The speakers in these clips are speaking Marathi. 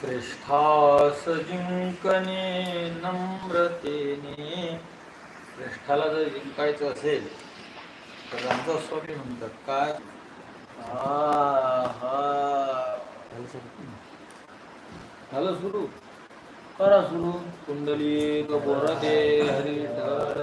श्रेष्ठास जिंकणे नम्रतेने. श्रेष्ठाला जर जिंकायचं असेल तर रामदास स्वामी म्हणतात काय? हा झालं सुरू. करा सुरू. कुंडली बोरदे हरी डर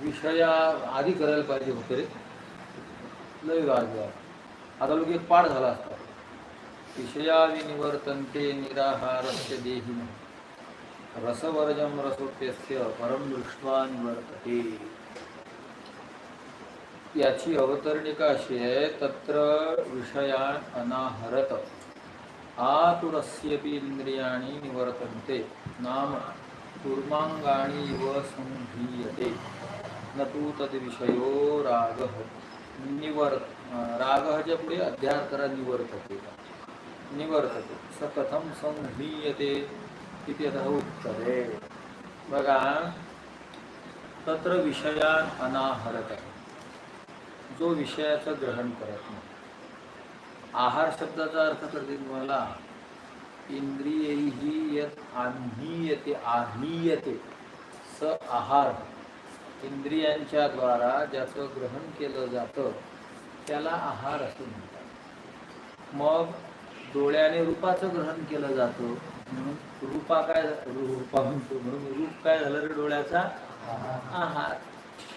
विषया आधी करायला पाहिजे होते रे. लय वाद आता लोक एक पाठ झाला असता. विषया विनिवर्तनते निराहारस्य देहिन रसवर्जम रसोप्यस्य परम दृष्ट्वा निवर्तते याची अवतरणिका अशी आहे? तत्र विषयान अनाहरत. आतुरस्यपि इंद्रियाणी निवर्तन्ते. नाम कुर्मांगाणी इव संधीयते. न तू तद्विषयो रागः निवर् रागः पुढे अध्यार करा निवर्तते. निवर्तते. स कथं संहीयते इति उत्तरे बघा तत्र विषयान अनाहरत. जो विषयाचं ग्रहण करत नाही. आहार शब्दाचा अर्थ करते तुम्हाला. इंद्रियही यत आह्नीयते आह्नीयते स आहार. इंद्रियांच्या द्वारा ज्याचं ग्रहण केलं जातं त्याला आहार असं म्हणतात. मग डोळ्याने रूपाचं ग्रहण केलं जातं म्हणून रूपा काय रूपा म्हणतो म्हणून रूप काय झालं रे डोळ्याचा? आहार.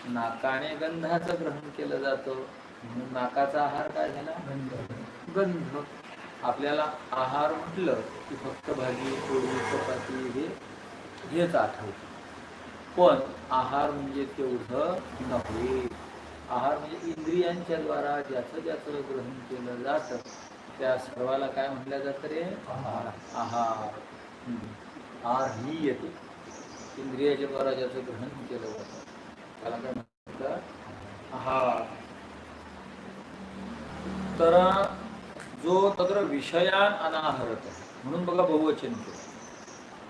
नाकाने गंधाचं ग्रहण केलं जातं म्हणून नाकाचा आहार काय झाला? गंध. आपल्याला आहार म्हटलं की फक्त भाजी पोळी चपाती हे हेच आठवतं. पण आहार म्हणजे तेवढं नव्हे. आहार म्हणजे इंद्रियांच्या द्वारा ज्याचं ज्याचं ग्रहण केलं जातं. त्या सर्वाला काय म्हटलं जातं रे? आहार. आहार. आहार ही येते. इंद्रियाच्या द्वारा ज्याचं ग्रहण केलं जातं. त्याला काय म्हणतात? आहार. तर जो तत्र विषयान अनाहरत. म्हणून बघा बहुवचन केलं.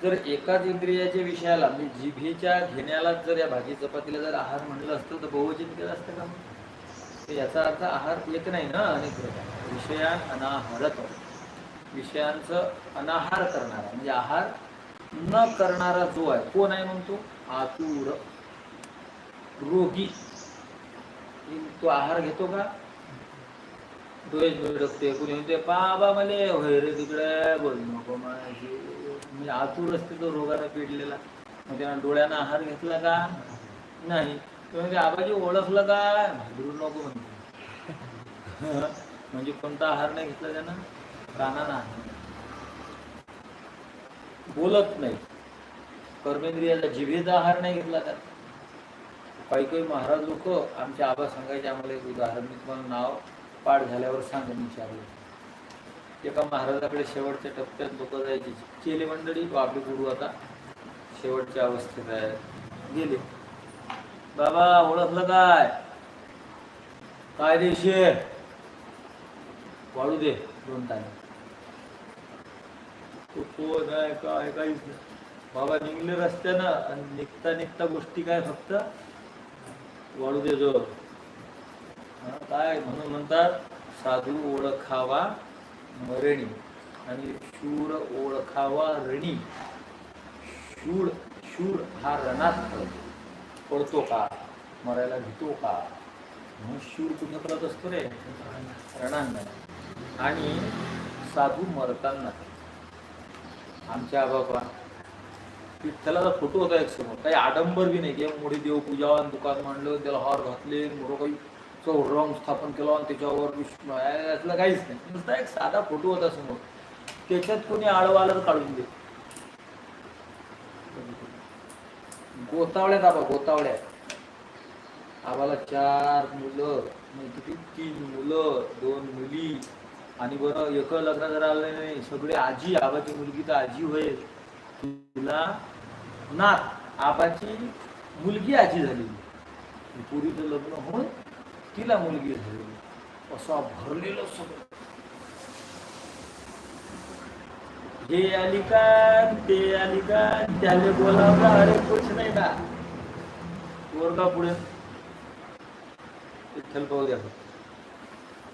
जर एकाच इंद्रियाच्या विषयाला म्हणजे जिभेच्या घेण्याला जर या भाजी चपातीला जर आहार म्हणलं असतं तर बहुवचन केलं असतं का? तर याचा अर्थ आहार एक नाही ना अनेक प्रकार. विषयान अनाहरत विषयांचं अनाहार करणारा म्हणजे आहार न करणारा जो आहे कोण आहे म्हणतो? आतुर रोगी. तो आहार घेतो का? डोळे डोळे कुणी म्हणते बाबा मले होय रे तिकडे बोल नको माझी. म्हणजे आतूर असते तो रोगाने पिडलेला मग त्यानं डोळ्यानं आहार घेतला का? नाही. म्हणजे आबाजी ओळखलं का? भादरू नको म्हणते. म्हणजे कोणता आहार नाही घेतला त्यानं? कानानं आहार. बोलत नाही. कर्मेंद्रियाचा जिभेचा आहार नाही घेतला का काही काही महाराज लोक आमच्या आबा सांगायचे आम्हाला एक उदाहरण मी तुम्हाला नाव पाठ झाल्यावर सांगून विचारलं. एका महाराजाकडे शेवटच्या टप्प्यात लोक जायची. केले मंडळी तो आपले गुरु आता शेवटच्या अवस्थेत आहे. गेले. बाबा ओळखलं काय? काय देशे वाढू दे दोन टाइम तो कोण आहे काय काहीच नाही. बाबा निघले रस्त्यानं आणि निघता निघता गोष्टी काय फक्त? वाढू दे जो काय? म्हणून म्हणतात साधू ओळखावा. मरणी आणि शूर ओळखावा रणी शूर शूर हा रणात पडतो का? मरायला भीतो का? म्हणून शूर कुठे करत असतो रे. रणांना आणि साधू मरताना. आमच्या बाबा विठ्ठलाचा फोटो होता एक समोर. काही आडंबर बी नाही. की मोठी देवपूजा पूजावान दुकान मांडलं त्याला हार घातले मोठं काही रंग स्थापन केलं आणि त्याच्यावर विष्णू असलं यातलं काहीच नाही. नुसता एक साधा फोटो होता समोर. त्याच्यात कोणी आळवाला काढून दे. गोतावळ्यात आबा गोतावळ्यात. आबाला चार मुलं किती तीन मुलं दोन मुली. आणि बरं एक लग्न जर आलं नाही सगळे आजी आबाची मुलगी तर आजी होईल. तुला नात आबाची मुलगी आजी झालेली. पुरीचं लग्न होऊन तिला मुलगी झाली असं भरलेलं सगळं. हे आली का? ते आली का? त्याले बोलावला अरे कुछ नाही ना. वर का पुढे? विठ्ठल पाहू द्या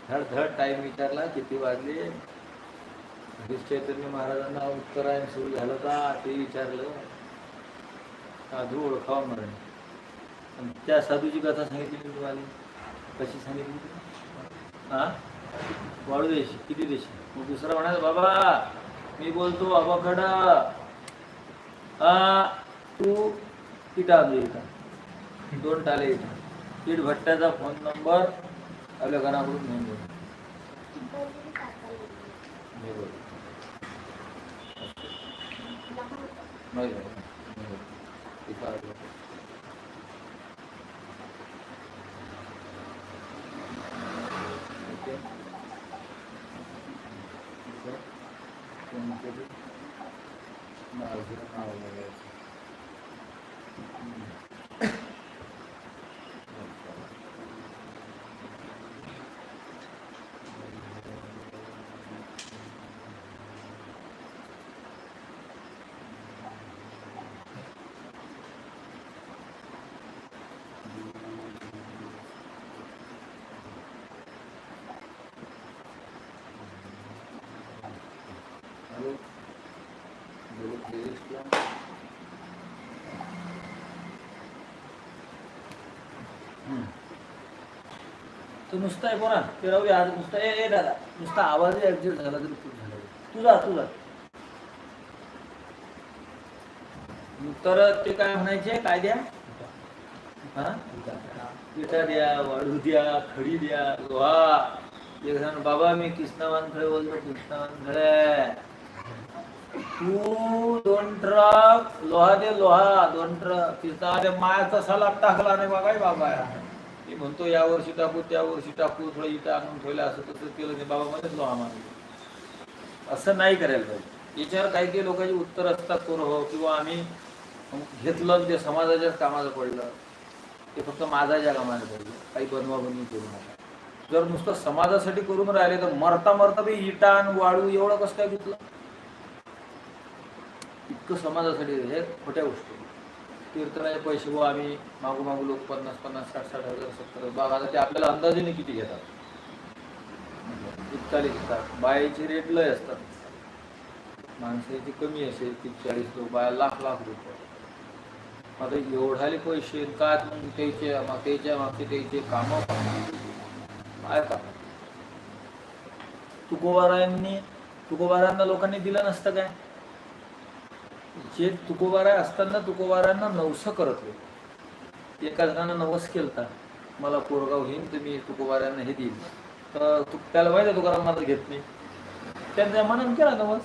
धड धड टाइम विचारला किती वाजले? चैतन्य महाराजांना उत्तरायण सुरू झालं का? ते विचारलं. साधू ओळखावं मरण त्या साधूची कथा सांगितली तुम्हाला. कशी सांगितली? हा? वाढू देशी किती देशी? मग दुसरा म्हणायचं बाबा मी बोलतो अबाकड. हा? तू इटा इथं? दोन टाले इथं. पीठ भट्ट्याचा फोन नंबर आपल्या घराकडून घेऊन घेऊ मी नाही झालं. नाही झालं. इथं आलो. ओके. इथं कोणतरी माझं नाव बघायचं. हम्म. Alô? Alô, Cristo. तो नुसता आहे कोणा ते राहू दे आज नुसता ए ए दादा नुसता आवाजही ऍडजस्ट झाला तरी खूप झाला. तुझा तुझा तर ते काय म्हणायचे? काय द्या? हा? पिठा द्या वाळू द्या खडी द्या. लोहा एक जण बाबा मी कृष्णावान खळे बोलतो कृष्णावान खळे तू दोन ट्रक लोहा दे लोहा दोन ट्रक. तिथं मायाचा सलाद टाकला नाही बाबा बाबा. मी म्हणतो या वर्षी टाकू त्या वर्षी टाकू थोडं इथं आणून ठेवलं असं तसं केलं नाही. बाबा मध्येच लोहा आम्हाला. असं नाही करायला पाहिजे. याच्यावर काही काही लोकांची उत्तर असतात कोण हो किंवा आम्ही घेतलं ते समाजाच्याच कामाचं पडलं. ते फक्त माझाच्या कामाला पडलं. काही बनवाबनवी करू नका. जर नुसतं समाजासाठी करून राहिले तर मरता मरता बी इटान वाळू एवढं कसं काय घेतलं इतकं समाजासाठी हे खोट्या गोष्टी. कीर्तनाचे पैसे व आम्ही मागू मागू लोक पन्नास पन्नास साठ साठ हजार सत्तर बाग आता ते आपल्याला अंदाजाने किती घेतात? इतकाले घेतात. बायाचे रेट लय असतात. माणसाची कमी असेल तीस चाळीस लोक बाया लाख लाख रुपये. आता एवढाले पैसे काय मग त्याचे मग त्याच्या मागचे त्याचे कामं काय का तुकोबारायांनी तुकोबारांना लोकांनी दिलं नसतं काय? जे तुकोबारा असताना तुकोबारांना नवसं करत होते. एका जणानं नवस केलता. मला कोरगाव घेईन तर मी तुकोबाऱ्यांना हे देईन. तर त्याला माहिती तुकाराम महाराज घेत नाही. त्यांच्या मनानं केला नवस.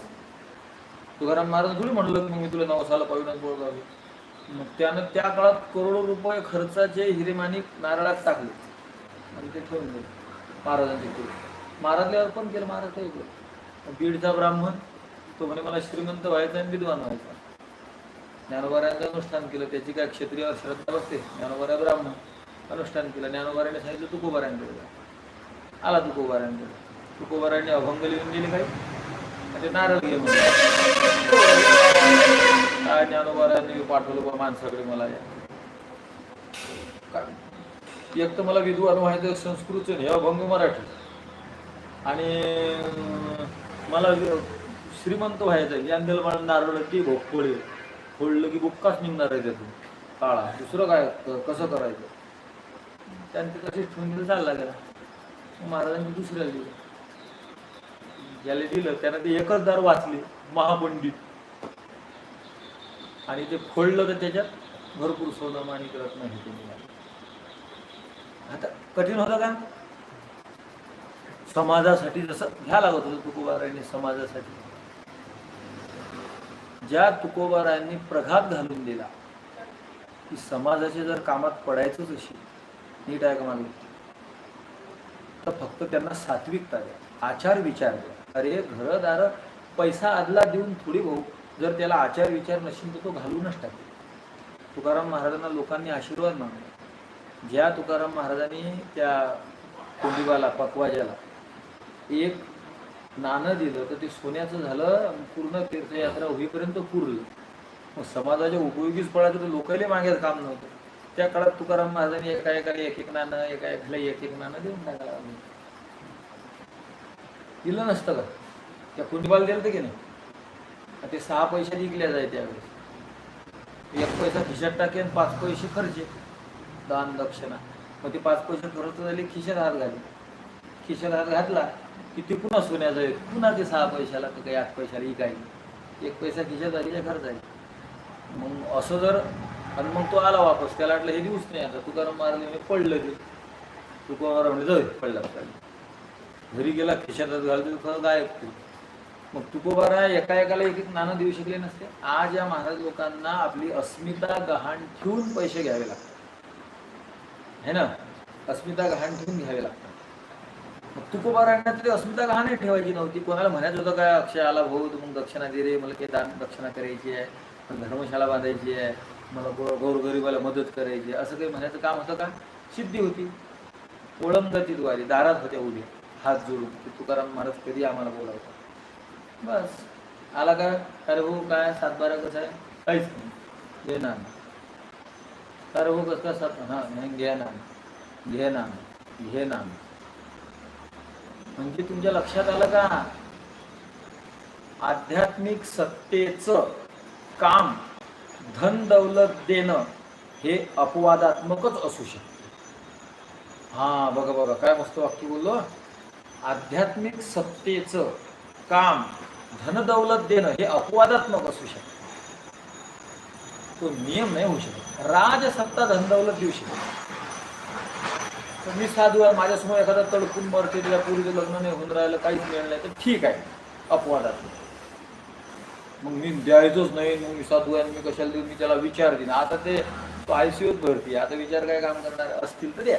तुकाराम महाराज थोडी म्हणलं मग मी तुला नवसाला पाहिजे कोरगाव मग त्यानं त्या काळात करोडो रुपये खर्चाचे हिरेमानिक नारळात टाकले. आणि ते ठेवून दिले. महाराजांचे ते. महाराजले अर्पण केलं महाराज काही बीडचा ब्राह्मण तो म्हणे मला श्रीमंत व्हायचा आणि विद्वान व्हायचा. ज्ञानोबाऱ्यांचं अनुष्ठान केलं. त्याची काय क्षत्रिय श्रद्धा बसते? ज्ञानोबाऱ्या ब्राह्मण अनुष्ठान केलं. ज्ञानोबाऱ्याने सांगितलं तुकोबाऱ्यांकडे जा. आला तुकोबाऱ्यांकडे तुकोबाऱ्यांनी अभंग लिहून गेले काही ते म्हणजे नारळ घे काय ज्ञानोबाऱ्यांनी पाठवलं बा माणसाकडे मला या. एक तर मला विद्वान व्हायचं संस्कृतचं हे अभंग मराठी. आणि मला श्रीमंत व्हायचं ज्ञानदेल मला नारळ ती भोग फोडलं की बुक्काच निघणार आहे त्यातून. काळा. दुसरं काय? कसं करायचं? त्यांनी ते तसेच ठेवून दिलं चालला त्याला. महाराजांनी दुसऱ्याला दिलं. ज्याला दिलं त्यानं ते एकच दार वाचले महापंडित. आणि ते फोडलं तर त्याच्यात भरपूर सोनं माणिक रत्न हे आता कठीण होतं का? समाजासाठी जसं घ्या लागत होतं तुकोबारायांनी समाजासाठी. ज्या तुकोबारायांनी प्रघात घालून दिला की समाजाच्या जर कामात पडायचंच अशी नीट आहे का माझं तर फक्त त्यांना सात्विकता द्या आचार विचार द्या. अरे घरदार पैसा आदला देऊन थोडी भाऊ जर त्याला आचार विचार नसेल तर तो घालूनच टाकेल. तुकाराम महाराजांना लोकांनी आशीर्वाद मागला ज्या तुकाराम महाराजांनी त्या कुंडीबाला पकवाजाला एक नाणं दिलं तर ते सोन्याचं झालं पूर्ण तीर्थयात्रा होईपर्यंत पुरलं. मग समाजाच्या उपयोगीच पडायचं तर लोकांनी मागेच काम नव्हतं. त्या काळात तुकाराम महाराजांनी एका एकाला एक एक नाणं एका एकाला एक एक नाणं देऊन टाकायला दिलं नसतं का? त्या कुंडीबाला दिलं की नाही? ते सहा पैसे विकल्या जाय त्यावेळेस. एक पैसा खिशात टाके आणि पाच पैसे खर्चे. दान दक्षिणा. मग ते पाच पैसे खर्च झाले खिशात हात घाले खिशात हात घातला की ते पुन्हा सोन्याचं आहे पुन्हा ते सहा पैशाला तर काही आठ पैशाला इकायला एक पैसा खिशात आलेला खर्च आहे. मग असं जर आणि मग तो आला वापस त्याला वाटलं हे दिवस नाही आता. तुकाराम मारले मी पडलं ते. तुकाराम म्हणजे जाऊ पडला आपल्याला. घरी गेला खिशातच घालतो खरं गायब ते. मग तुकोबारा एका एकाला एक एक नाणं देऊ शकले नसते. आज या महाराज लोकांना आपली अस्मिता गहाण ठेवून पैसे घ्यावे लागतात. है ना? अस्मिता गहाण ठेवून घ्यावे लागतात. मग तुकोबारांना तरी अस्मिता गहाणे ठेवायची नव्हती. कोणाला म्हणायचं होतं काय अक्षय आला भाऊ तू मग दक्षिणा दे रे मला काही दान दक्षिणा करायची आहे धर्मशाला बांधायची आहे मला गो गौरगरिबाला मदत करायची आहे असं काही म्हणायचं काम होतं का? सिद्धी होती. ओळंगतीद्वारे दारात होत्या उभे हात जोडून. की तुकाराम महाराज कधी आम्हाला बोलावतो बस. आला का? अरे भाऊ काय? सातबारा कसं आहे? काहीच नाही. घे ना. अरे भाऊ कसं काय सात हां नाही घे ना. घे ना. घे ना. म्हणजे तुमच्या लक्षात आलं का? आध्यात्मिक सत्तेचं काम धन दौलत देणं हे अपवादात्मकच असू शकते. हा बघा बघा काय मस्त वाक्य बोललो. आध्यात्मिक सत्तेचं काम धनदौलत देणं हे अपवादात्मक असू शकते. तो नियम नाही होऊ शकत. राजसत्ता धनदौलत देऊ शकते तर मी साधू आहे माझ्यासमोर एखादा तडकून मरते तिला पूर्वीचं लग्न नाही होऊन राहिलं काहीच मिळालं नाही तर ठीक आहे. अपवादात. मग मी द्यायचोच नाही मग मी साधू आहे आणि मी कशाला देऊ मी त्याला विचार देईन. आता ते तो आय सी भरती आता विचार काय काम करणार असतील तर द्या.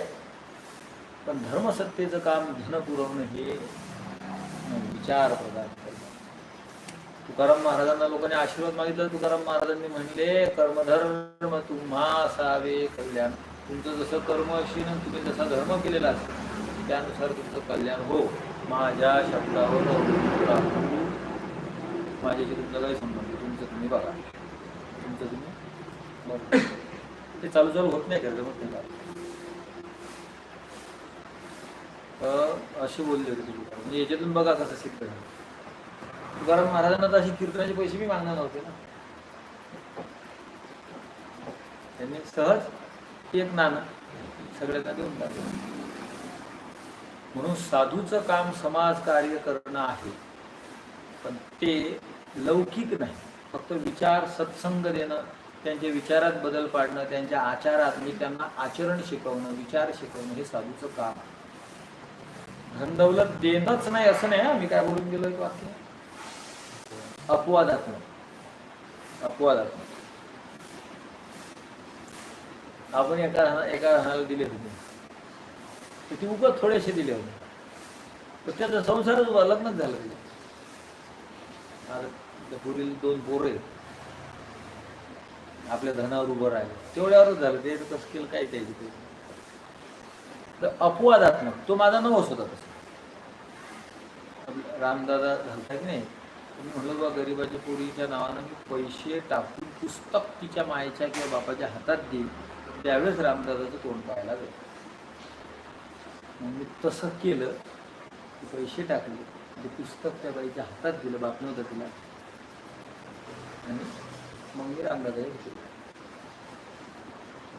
पण धर्मसत्तेचं काम धन पुरवणं हे विचार प्रदान करणं तुकाराम महाराजांना लोकांनी आशीर्वाद मागितला तुकाराम महाराजांनी म्हणले कर्मधर्म तुम्हा असावे कल्याण. तुमचं जसं कर्म असेल तुम्ही जसा धर्म केलेला असेल त्यानुसार तुमचं कल्याण हो. माझ्या शब्दावर माझ्याशी तुमचा काही संबंध तुमचं तुम्ही बघा. तुमचं तुम्ही बघा. ते चालू चालू होत नाही खरं मग त्याला. असे बोलले होते म्हणजे याच्यातून बघा कसं सिद्ध तुकाराम महाराजांना तर अशी कीर्तनाचे पैसे मी मागणार नव्हते ना. त्यांनी सहज एक नाणं. सगळ्यांना देऊन टाकलं. म्हणून साधूचं काम समाज कार्य करणं आहे. पण ते लौकिक नाही. फक्त विचार सत्संग देणं त्यांच्या विचारात बदल पाडणं त्यांच्या आचारात मी त्यांना आचरण शिकवणं विचार शिकवणं हे साधूचं काम आहे. धनदौलत देणंच नाही असं नाही हा. मी काय बोलून गेलो एक वाक्य? अपवादात्मक. अपवादात्मक. आपण एका एका राहण्याला दिले होते. तर ती उगत थोडेसे दिले होते. तर त्याचा संसारच लग्नच झालं तिथे आता पुढील दोन पोरं आहेत. आपल्या धनावर उभं राहिले. तेवढ्यावरच झालं. ते कसं केलं काय त्याची ते तर अपवादात्मक. तो माझा नवस होता तसा. रामदादा झालता की नाही? तुम्ही म्हणलं बा गरीबाच्या पोरीच्या नावानं मी पैसे टाकून पुस्तक तिच्या मायेच्या किंवा बापाच्या हातात देईल त्यावेळेस रामदादाचं तोंड पाहायला जाईल मग मी तसं केलं पैसे टाकले ते पुस्तक त्या बाईच्या हातात दिलं बाप नव्हतं तिला. आणि मग मी रामदादा केलं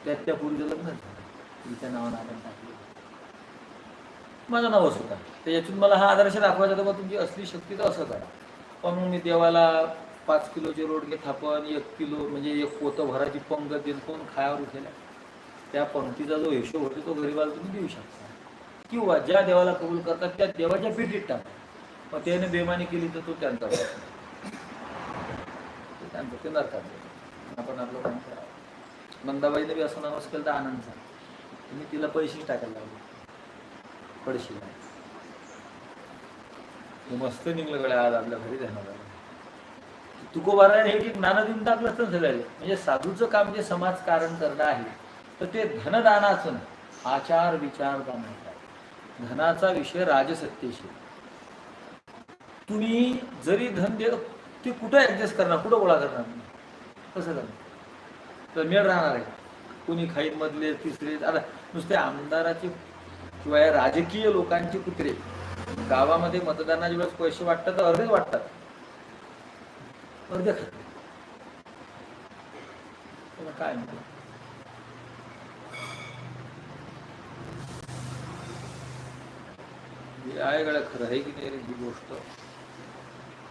त्यात त्या पूर्वी लग्न तिच्या नावानं आपण टाकलं. माझा नवस होता. तर यातून मला हा आदर्श दाखवायचा तर मग तुमची असली शक्ती तर असं करा पण मी देवाला पाच किलोचे रोडगे थापण एक किलो म्हणजे एक पोतं भराची पंगत देऊन कोण खायावर उठेला? त्या पंक्तीचा जो हिशोब होतो तो गरीबाला तुम्ही देऊ शकता. किंवा ज्या देवाला कबूल करतात त्या देवाच्या पेटीत टाका. मग त्याने बेमानी केली तर तो त्यांचा त्यांचा ते त्यांचं ते नरकात आपण आपलं काम करावं. नंदाबाईने बी असं नमस केलं तर आनंद झाला. तुम्ही तिला पैसेच टाकायला लागले. पडशील मस्त निघलं गड्या आज आपल्या घरी जाणार आलं हे एक देऊन टाकलं असतं सगळ्याला म्हणजे साधूचं काम जे समाजकारण करणं आहे तर ते धनदानाचं नाही. आचार विचार दानाचा धनाचा विषय राजसत्तेशी. तुम्ही जरी धन दे ते कुठं ऍडजस्ट करणार? कुठं गोळा करणार? कसं करणार? तर राहणार आहे. कुणी खाईत मधले तिसरे आता नुसते आमदाराचे किंवा या राजकीय लोकांचे कुत्रे. गावामध्ये मतदानाच्या वेळेस पैसे वाटतात तर अर्धेच वाटतात. अर्धे खातात. काय म्हणतो हे आहे गळ्या खरं आहे की नाही रे ही गोष्ट?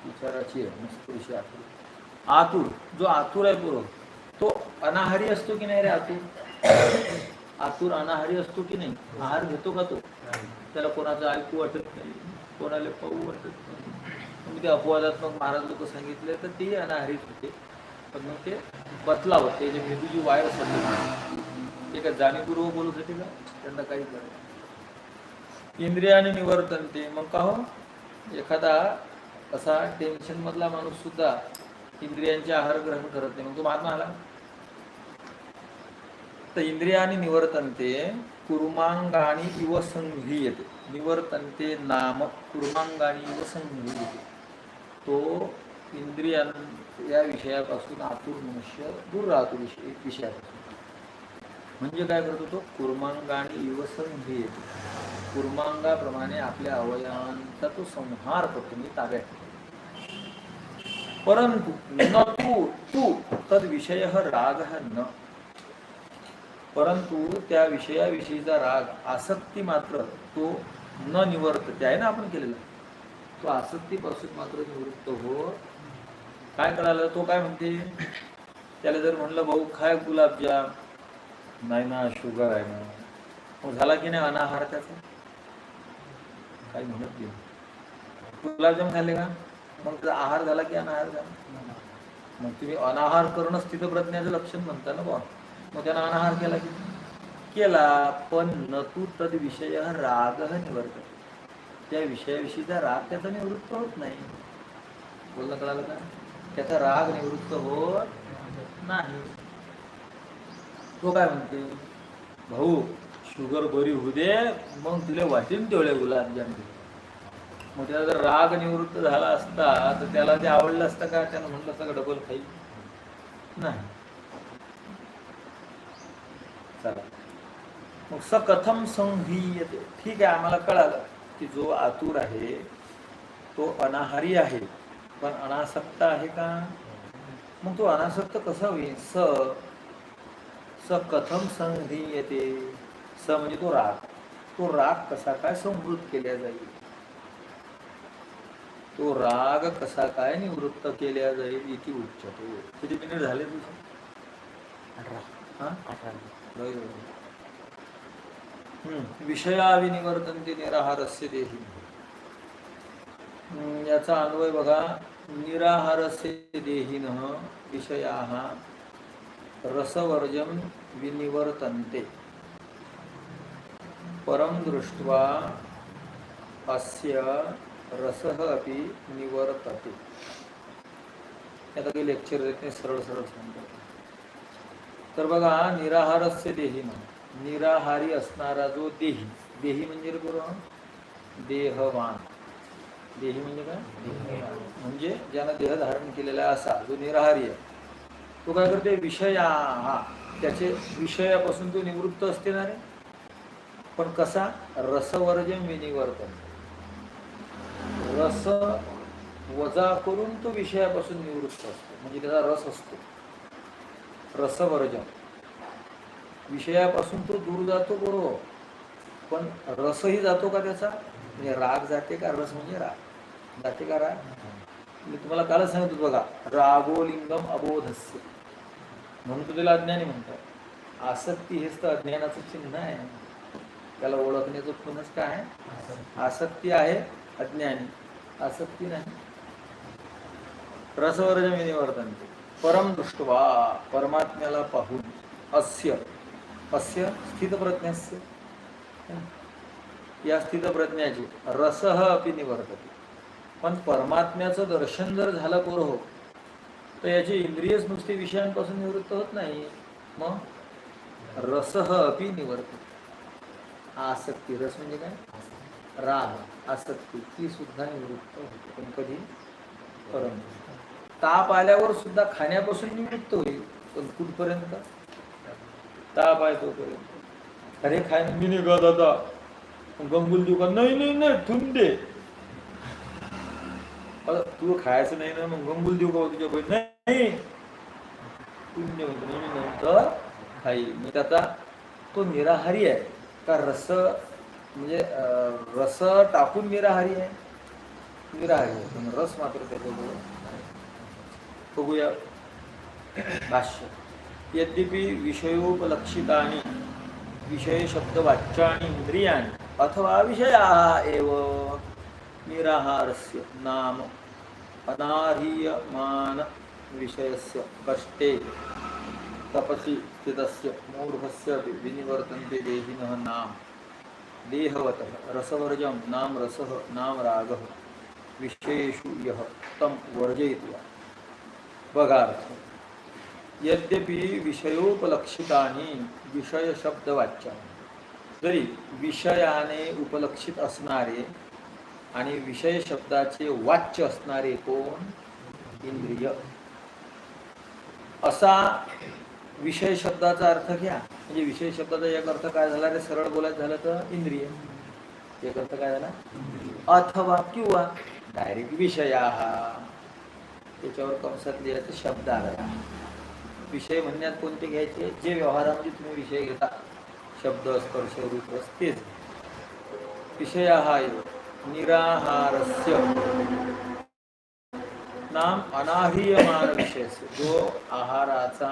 विचाराची आहे मस्त विषय आतूर. आतूर जो आतूर आहे पूर्व तो अनाहारी असतो की नाही रे आतूर? आतूर अनाहारी असतो की नाही? आहार घेतो का तो? त्याला कोणाचं ऐकू वाटत नाही कोणाला पाहू वाटत नाही. मग ते अपवादात्मक महाराज लोक सांगितले तर ते अनाहारीच होते. पण मग ते बदलावं ते जे मेंदूची वायर होते ते काय जाणीवपूर्वक बोलत होते का? त्यांना काही करायचं इंद्रियाने निवर्तनते मग का हो? एखादा असा टेन्शन मधला माणूस सुद्धा इंद्रियांचे आहार ग्रहण करत नाही. मग तो महात्मा आला. तर इंद्रियाने निवर्तनते कुर्मांगाणी इव संघीयते निवर्तनते नाम कुर्मांगाणी इव संघीयते तो इंद्रियां या विषयापासून आतुर मनुष्य दूर राहतो विषय विषयापासून. म्हणजे काय करतो तो? कुर्मांगाणी इव संघीयते कुर्मांगाप्रमाणे आपल्या अवयवांचा तो संहार करतो मी ताब्यात परंतु न तू तू तद विषय राग न. परंतु त्या विषयाविषयीचा राग आसक्ती मात्र तो न निवर्त ते आहे ना आपण केलेला. तो आसक्तीपासून मात्र निवृत्त हो काय कळालं? तो काय म्हणते? त्याला जर म्हणलं भाऊ खाय गुलाबजाम. नाही ना शुगर आहे ना झाला की नाही अनाहार त्याचा? काही म्हणत नाही. गुलाबजाम खाल्ले का? मग त्याचा आहार झाला की अनाहार झाला? मग तुम्ही अनाहार करणं स्थितप्रज्ञाचं लक्षण म्हणता ना बा मग त्यानं अनाहार केला की? केला पण न तू तद विषय राग निवर्त त्या विषयाविषयीचा राग त्याचा निवृत्त होत नाही. बोलणं कळालं का? त्याचा राग निवृत्त होत नाही. तो काय म्हणते? भाऊ शुगर बरी होऊ दे मग तुला वाटेन तेवढे गुलाबजाम मग त्याचा जर राग निवृत्त झाला असता तर त्याला ते आवडलं असतं का? त्यानं म्हटलं असतं का डबल खाईल. नाही. चला. मग स कथम संघीयते ठीक आहे आम्हाला कळालं की जो आतुर आहे तो अनाहारी आहे. पण अनासक्त आहे का? मग तो अनासक्त कसा होईल? स. स कथम संघीयते स म्हणजे तो राग. तो राग कसा काय संवृत्त केल्या जाईल? तो राग कसा काय निवृत्त केल्या जाईल इथे उच्चतो. किती मिनिट झाले तुझे? हा? हम्म. विषयाविनिवर्तनते निराहारस्य देही. याचा अन्वय बघा. निराहारस्य देहीन विषया रसवर्जम विनिवर्तन्ते. परम दृष्ट्वा अस्य रसः अपि निवर्तते. आता काही लेक्चर देत नाही सरळ सरळ सांगतो. तर बघा निराहारस्य देही ना निराहारी असणारा जो देही देही म्हणजे रे देहवान. देही म्हणजे काय? म्हणजे ज्यानं देह धारण केलेला असा जो निराहारी आहे. तो काय करते विषया. हा त्याचे विषयापासून तो निवृत्त असते ना रे? पण कसा? रसवर्जन विनिवर्तन रस वजा करून तो विषयापासून निवृत्त असतो. म्हणजे त्याचा रस असतो. रसवर्जन. विषयापासून तो दूर जातो बरोबर. पण रसही जातो का त्याचा? म्हणजे राग जाते का? रस म्हणजे राग. जाते का राग? मी तुम्हाला कालच सांगितलं बघा रागोलिंगम अबोधस्य. म्हणून तो त्याला अज्ञानी म्हणतात. आसक्ती हेच तर अज्ञानाचं चिन्ह आहे. त्याला ओळखण्याचं पुनच काय? आहे आसक्ती आहे अज्ञानी. आसक्ती नाही. रसवर्जमिनी विनिवर्तनते परम दृष्टवा परमात्म्याला पाहून अस्य. अस्य स्थितप्रज्ञस्य. या स्थितप्रज्ञाची रसह अपि निवर्तते. पण परमात्म्याचं दर्शन जर झालं पोर हो तर याची इंद्रियच नुसती विषयांपासून निवृत्त होत नाही. मग? रसह अपि निवर्तते. आसक्ती रस म्हणजे काय? राग आसक्ती ती सुद्धा निवृत्त होते. पण कधी? परम. ताप आल्यावर सुद्धा खाण्यापासून निवृत्त होईल. पण कुठपर्यंत? ताप आहे तोपर्यंत. अरे खाय मी नाही का दादा. गंगुल देऊ का नाही नाही नाही ठेवून दे तू खायचं नाही ना मग गंगुल देऊ का हो तुझ्या बहीण नाही. पुण्य दे म्हणतो नाही नव्हतं खाई म्हणजे आता तो निराहारी आहे. का रस म्हणजे रस टाकून निराहारी आहे? निराहारी आहे. पण रस मात्र त्याच्याजवळ बघूया. भाष्य. यद्यपि विषयोपलक्षितानि विषय शब्द वाच्यानि इंद्रियाणि अथवा विषया एव निराहारस्य नाम अनार्हीयमान विषयस्य कष्टे तपसि स्थितस्य मूर्धस्य विनिवर्तन्ते देहिनः नाम। देहवतः रसवर्जं नाम रसः नाम रागः। विषयेषु यः तं वर्जयित्वा बघा यद्यपि विषयोपलक्षितानि विषयशब्दवाच्यानि जरी विषयाने उपलक्षित असणारे आणि विषय शब्दाचे वाच्य असणारे कोण? इंद्रिय। असा विषय शब्दाचा अर्थ घ्या. म्हणजे विषय शब्दाचा एक अर्थ काय झाला रे? सरळ बोलायचं झालं तर इंद्रिय. एक अर्थ काय झाला? अथवा किंवा डायरेक्ट विषया. त्याच्यावर कंसात लिहायचं शब्द आला. विषय म्हणण्यात कोणते घ्यायचे? जे व्यवहारामध्ये तुम्ही विषय घेता शब्द स्पर्श रूप तेच. विषय हा निराहारस्य. नाम अनाह्यमान विषय जो आहाराचा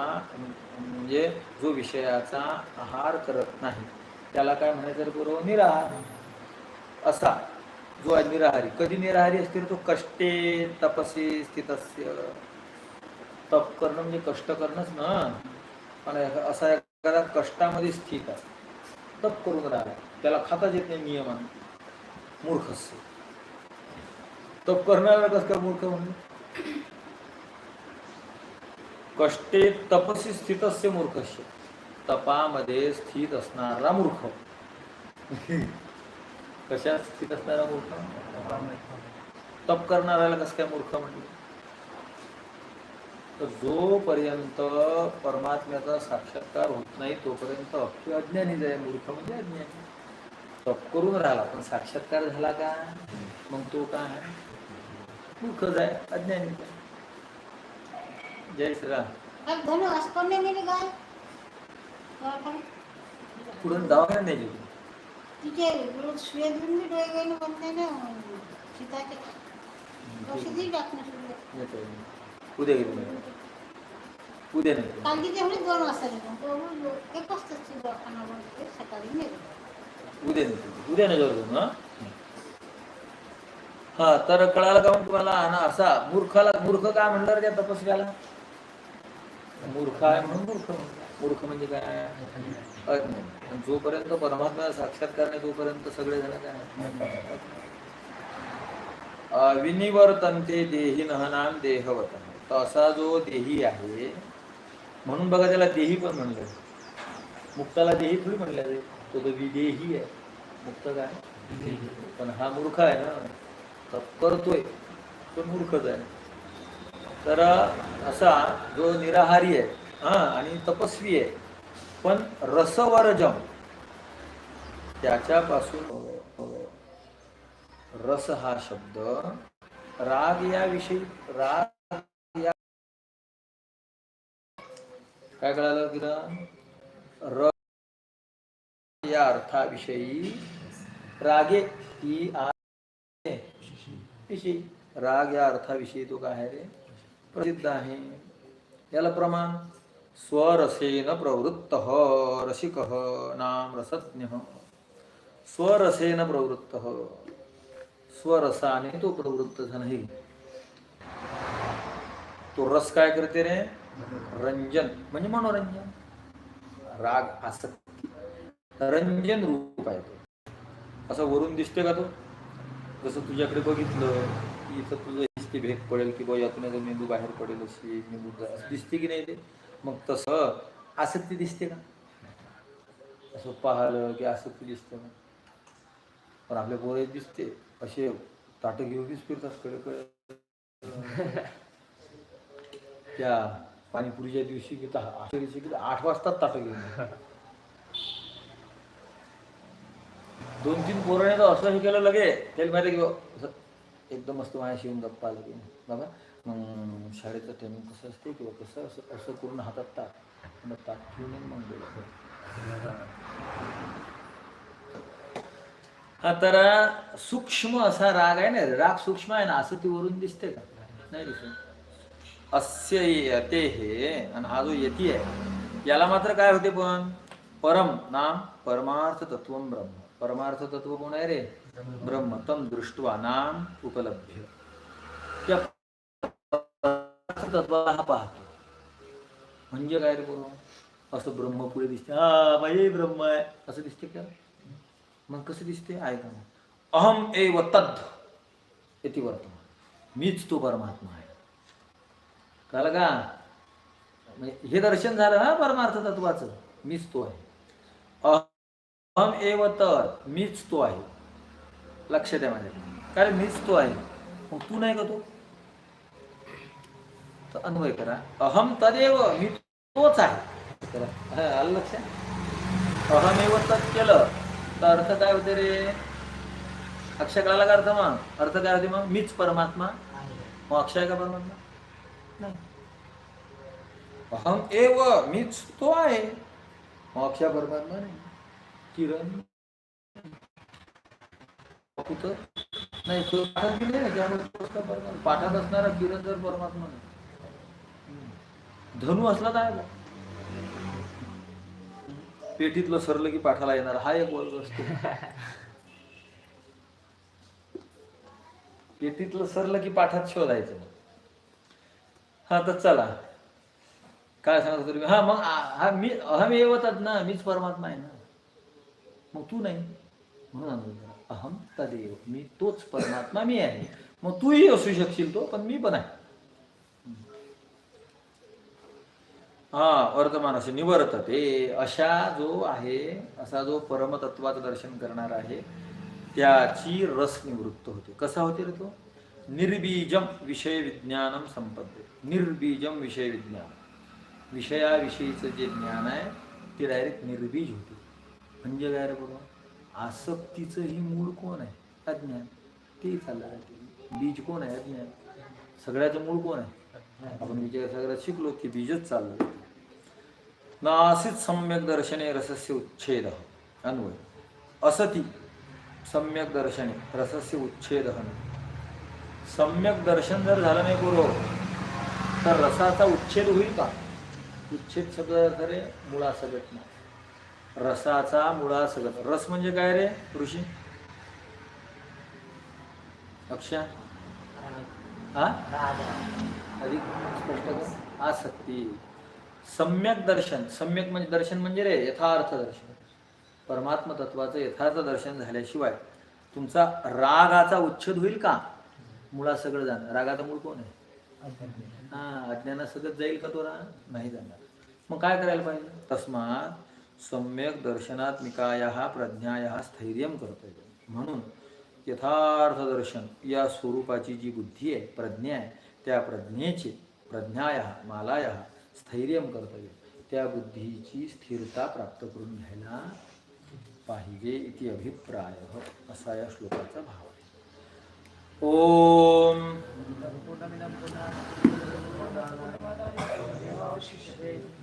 म्हणजे जो विषयाचा आहार करत नाही त्याला काय म्हणायचं गुरु? बरोबर निराहार. असा जो आहे निराहारी. कधी निराहारी असतील तो कष्टे तपसी स्थितस्य. तप करणं म्हणजे कष्ट करणंच ना. पण असा एखादा कष्टामध्ये स्थित आहे तप करून राहिला त्याला खाताच येत नाही नियमाने. मूर्खस्य. तप करणारा कसं काय मूर्ख म्हणून कष्टे तपसी स्थितस्य मूर्खस्य। तपामध्ये स्थित असणारा मूर्ख। कशा स्थित असणारा मूर्ख? तप करणाऱ्याला कसं काय मूर्ख म्हणजे तर जोपर्यंत परमात्म्याचा साक्षात्कार होत नाही तोपर्यंत अक्षय अज्ञानी जाय मूर्ख म्हणजे अज्ञानी. तप करून राहिला पण साक्षात्कार झाला का? मग तो काय? आहे मूर्खच आहे अज्ञानीच आहे जय श्रीराम अब धनु अस्पन्ने गेले काय वाटलं. पुढून दवाखान्यात नाही गेली तिचे रोज शिव्या देऊन मी डोळे गेले पण नाही ना सीताचे औषधी टाकणं सुरू येतोय. उद्या गेली उद्या नाही काल तिथे एवढे दोन वाजता गेलो तो म्हणलो, एक वाजताची दवाखाना बनते सकाळी नेलो उद्या नाही उद्या नाही जाऊ हा तर कळालं का मग तुम्हाला? ना असा मूर्खाला मूर्ख काय म्हणणार त्या तपस्व्याला? मूर्ख आहे म्हणून मूर्ख मूर्ख म्हणजे काय? जोपर्यंत परमात्मा साक्षात्कार नाही तोपर्यंत सगळे जण काय? विनिवर्तन ते देही नहनाम देहवतन असा जो देही आहे म्हणून बघा त्याला देही पण म्हणलं मुक्ताला देही थोडी म्हणलं जाईल तो तर विदेही आहे. मुक्त काय? पण हा मूर्ख आहे ना. करतोय तो मूर्खच आहे. तर असा जो निराहारी आहे हा आणि तपस्वी आहे पण रसवरजम त्याच्यापासून रस हा शब्द राग या विषयी राग या काय कळालं तिला र या अर्थाविषयी रागे ही आ विषयी राग या अर्थाविषयी तो काय आहे? रे प्रसिद्ध आहे. याला प्रमाण स्वरसेन प्रवृत्त रसिक नाम रसज्ञ. स्वरसेन प्रवृत्त. स्वरसाने तो प्रवृत्त नाही तो रस काय करते रे? रंजन. म्हणजे मनोरंजन. राग आसक्ती. रंजन रूप आहे तो. असं वरून दिसते का तो? जसं तुझ्याकडे बघितलं की इथं तुझं दिसते भेग पडेल की बाबा यातून याचा मेंदू बाहेर पडेल अशी मेंदू असं दिसते की नाही ते? मग तसं आसक्ती दिसते का? असं पाहिलं की आसक्ती दिसते ना. पण आपल्या पोरे दिसते. असे ताटं घेऊनच फिरतात कडे कडे त्या पाणीपुरीच्या दिवशी की की आठ वाजता ताटं घेऊन दोन तीन पोराने तर असं हे केलं लगे. त्याला माहिती की एकदम मस्त माझ्याशी येऊन गप्पा आलं की बाबा मग शाळेचं टायमिंग कसं असते किंवा कसं असं असं करून हातात ताक. मग ताक ठेवून मग हा तर सूक्ष्म असा राग आहे ना राग सूक्ष्म आहे ना असं ती वरून दिसते का? नाही दिसत. अस्य यते हे आणि हा जो यती आहे याला मात्र काय होते पण? परम नाम परमार्थ तत्व ब्रह्म. परमार्थ तत्व कोण आहे रे ब्रह्म तम दृष्ट्वा नाम उपलब्ध त्या तत्वाला हा पाहतो? म्हणजे काय रे बरोबर असं ब्रह्म पुढे दिसते. हा बाई ब्रह्म आहे. असं दिसते का? मग कसं दिसते? ऐका ना अहम एव तद्ध येते वर्तमान. मीच तो परमात्मा आहे. कळलं का? म्हणजे हे दर्शन झालं हा परमार्थ तत्वाचं मीच तो आहे. अहम एव तर मीच तो आहे. लक्ष द्या माझ्या कारण मीच तो आहे. मग तू नाही का तो? तर अन्वय करा. अहम तदेव मी तोच आहे. करा. हा, आलं लक्षात अहमेव तत् केलं तर अर्थ काय होते रे? अक्षय कळाला का अर्थ मग? अर्थ काय होते मग? मीच परमात्मा? मग अक्षय का परमात्मा? नाही. अहम एव मीच तो आहे. मग अक्षय परमात्मा नाही. किरण? कुठं? नाही तो पाठात बी ना, त्यामुळे परमात्मा पाठात असणारा किरण जर परमात्मा नाही. धनु असला तर पेटीतलं सरलं की पाठाला येणार. हा एक वर्ग असतो. पेटीतलं सरलं की पाठात शोधायचं. हा तर चला. काय सांगतो तुम्ही हा मग हा मी अहम येवतात ना. मीच परमात्मा आहे ना. मग तू नाही. म्हणून अनुभव अहम तदेव मी तोच परमात्मा मी आहे. मग तूही असू शकशील तो पण मी पण आहे. हा वर्तमान असे निवर्त ते. अशा जो आहे असा जो परमतत्वाचं दर्शन करणार आहे त्याची रस निवृत्त होते. कसा होते रे तो? निर्बीजम विषय विज्ञानम संपद्य. निर्बीजम विषय विज्ञान. विषयाविषयीचं जे ज्ञान आहे ते डायरेक्ट निर्बीज होते. म्हणजे काय रे बघा आसक्तीचं ही मूळ कोण आहे? अज्ञान. ते चाललं राहते बीज कोण आहे? अज्ञान. सगळ्याचं मूळ कोण आहे? आपण विचार सगळ्यात शिकलो की बीजच चाललं. नासित सम्यक दर्शने रसस्य उच्छेद. अन्वय. असती सम्यक दर्शने रसस्य उच्छेद सम्यक दर्शन जर झालं नाही बरोबर तर रसाचा उच्छेद होईल का? उच्छेद सगळं खरे रे मुळा सगट नाही. रसाचा मुळा सगट रस म्हणजे काय रे ऋषी? अक्षा? हा अधिक स्पष्ट आसक्ती. सम्यक दर्शन. सम्यक म्हणजे दर्शन म्हणजे रे यथार्थ दर्शन. परमात्म तत्वाचं यथार्थ दर्शन झाल्याशिवाय तुमचा रागाचा उच्छेद होईल का? मुळा सगळं जाणार. रागाचा मूळ कोण आहे? हा अज्ञाना सगळं जाईल का तो राग? नाही जाणार. मग काय करायला पाहिजे? तस्मात सम्यक दर्शनात्मिकाया प्रज्ञाया स्थैर्य कर्तव्य म्हणून यथार्थदर्शन या स्वरूपाची जी बुद्धी आहे प्रज्ञा आहे त्या प्रज्ञेचे प्रज्ञाया मालाया स्थैर्य कर्तव्य त्या बुद्धीची स्थिरता प्राप्त करून घ्यायला पाहिजे इति अभिप्राय असा या श्लोकाचा भाव आहे ओम Thank you.